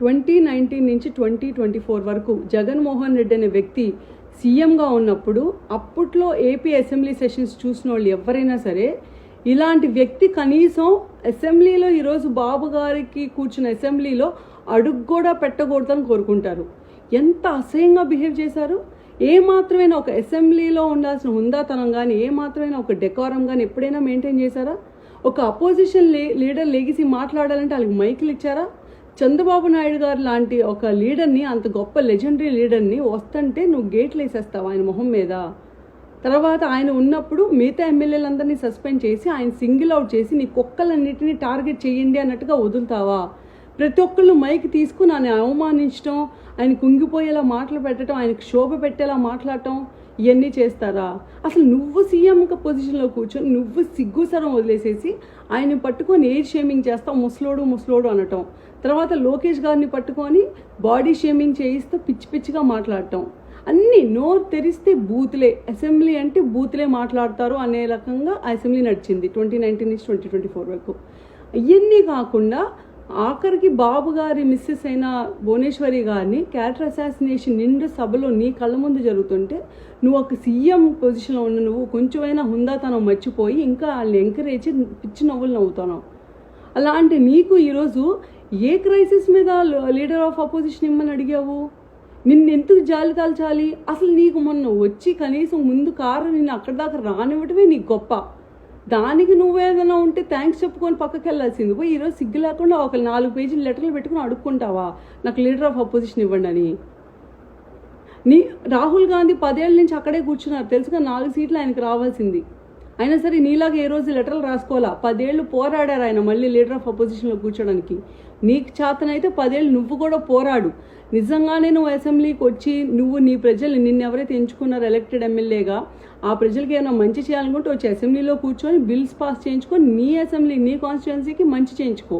Twenty nineteen నుంచి twenty twenty four వరకు జగన్మోహన్ రెడ్డి అనే వ్యక్తి సీఎంగా ఉన్నప్పుడు అప్పట్లో ఏపీ అసెంబ్లీ సెషన్స్ చూసిన వాళ్ళు ఎవరైనా సరే ఇలాంటి వ్యక్తి కనీసం అసెంబ్లీలో ఈరోజు బాబు గారికి కూర్చున్న అసెంబ్లీలో అడుగు కూడా పెట్టకూడదని కోరుకుంటారు. ఎంత అసహ్యంగా బిహేవ్ చేశారు? ఏ మాత్రమైనా ఒక అసెంబ్లీలో ఉండాల్సిన హుందాతనం కానీ ఏ మాత్రమైనా ఒక డెకోరం కానీ ఎప్పుడైనా మెయింటైన్ చేశారా? ఒక అపోజిషన్ లే లీడర్ లెగిసి మాట్లాడాలంటే వాళ్ళకి మైకులు ఇచ్చారా? చంద్రబాబు నాయుడు గారు లాంటి ఒక లీడర్ని అంత గొప్ప లెజెండరీ లీడర్ని వస్తుంటే నువ్వు గేట్లు వేసేస్తావు ఆయన మొహం మీద. తర్వాత ఆయన ఉన్నప్పుడు మిగతా ఎమ్మెల్యేలందరినీ సస్పెండ్ చేసి ఆయన సింగిల్ అవుట్ చేసి నీ కుక్కలన్నిటిని టార్గెట్ చేయండి అన్నట్టుగా వదులుతావా? ప్రతి ఒక్కళ్ళు మైక్ తీసుకుని ఆయన అవమానించడం ఆయన కుంగిపోయేలా మాటలు పెట్టడం ఆయనకు శోభ పెట్టేలా మాట్లాడటం ఇవన్నీ చేస్తారా? అసలు నువ్వు సీఎం పొజిషన్లో కూర్చొని నువ్వు సిగ్గుసరం వదిలేసేసి ఆయన పట్టుకొని ఏజ్ షేమింగ్ చేస్తావు? ముసలోడు ముసలోడు అనటం. తర్వాత లోకేష్ గారిని పట్టుకొని బాడీ షేమింగ్ చేయిస్తూ పిచ్చి పిచ్చిగా మాట్లాడటం. అన్నీ నోరు తెరిస్తే బూతులే. అసెంబ్లీ అంటే బూతులే మాట్లాడతారు అనే రకంగా అసెంబ్లీ నడిచింది ట్వంటీ నైన్టీన్ నుంచి ట్వంటీ ట్వంటీ ఫోర్ వరకు. ఇవన్నీ కాకుండా ఆఖరికి బాబు గారి మిస్సెస్ అయిన భువనేశ్వరి గారిని క్యారెక్టర్ అసాసినేషన్ నిండు సభలో నీ కళ్ళ ముందు జరుగుతుంటే నువ్వు ఒక సీఎం పొజిషన్లో ఉన్న నువ్వు కొంచెమైనా హుందాతనం మర్చిపోయి ఇంకా వాళ్ళని ఎంకరేజ్ పిచ్చి నవ్వులు నవ్వుతున్నావు. అలాంటి నీకు ఈరోజు ఏ క్రైసిస్ మీద లీడర్ ఆఫ్ అపోజిషన్ ఇమ్మని అడిగావు? నిన్ను ఎందుకు జాలి కాల్చాలి? అసలు నీకు మొన్న వచ్చి కనీసం ముందు కారు నిన్ను అక్కడి దాకా రానివ్వటమే నీకు గొప్ప. దానికి నువ్వేదైనా ఉంటే థ్యాంక్స్ చెప్పుకొని పక్కకి వెళ్ళాల్సింది పోయి ఈరోజు సిగ్గు లేకుండా ఒక నాలుగు పేజీలు లెటర్లు పెట్టుకుని అడుక్కుంటావా? నాకు లీడర్ ఆఫ్ అపోజిషన్ ఇవ్వండి అని. నీ రాహుల్ గాంధీ పదేళ్ళ నుంచి అక్కడే కూర్చున్నారు. తెలుసుగా నాలుగు సీట్లు ఆయనకు రావాల్సింది. అయినా సరే నీలాగా ఏ రోజు లెటర్లు రాసుకోవాలా? పదేళ్ళు పోరాడారు ఆయన మళ్ళీ లీడర్ ఆఫ్ అపోజిషన్లో కూర్చోడానికి. నీకు చేతనైతే పదేళ్ళు నువ్వు కూడా పోరాడు. నిజంగానే నువ్వు అసెంబ్లీకి వచ్చి నువ్వు నీ ప్రజలు నిన్ను ఎవరైతే ఎంచుకున్నారో ఎలక్టెడ్ ఎమ్మెల్యేగా ఆ ప్రజలకి ఏమైనా మంచి చేయాలనుకుంటే వచ్చి అసెంబ్లీలో కూర్చొని బిల్స్ పాస్ చేయించుకొని నీ అసెంబ్లీ నీ కాన్స్టిట్యున్సీకి మంచి చేయించుకో.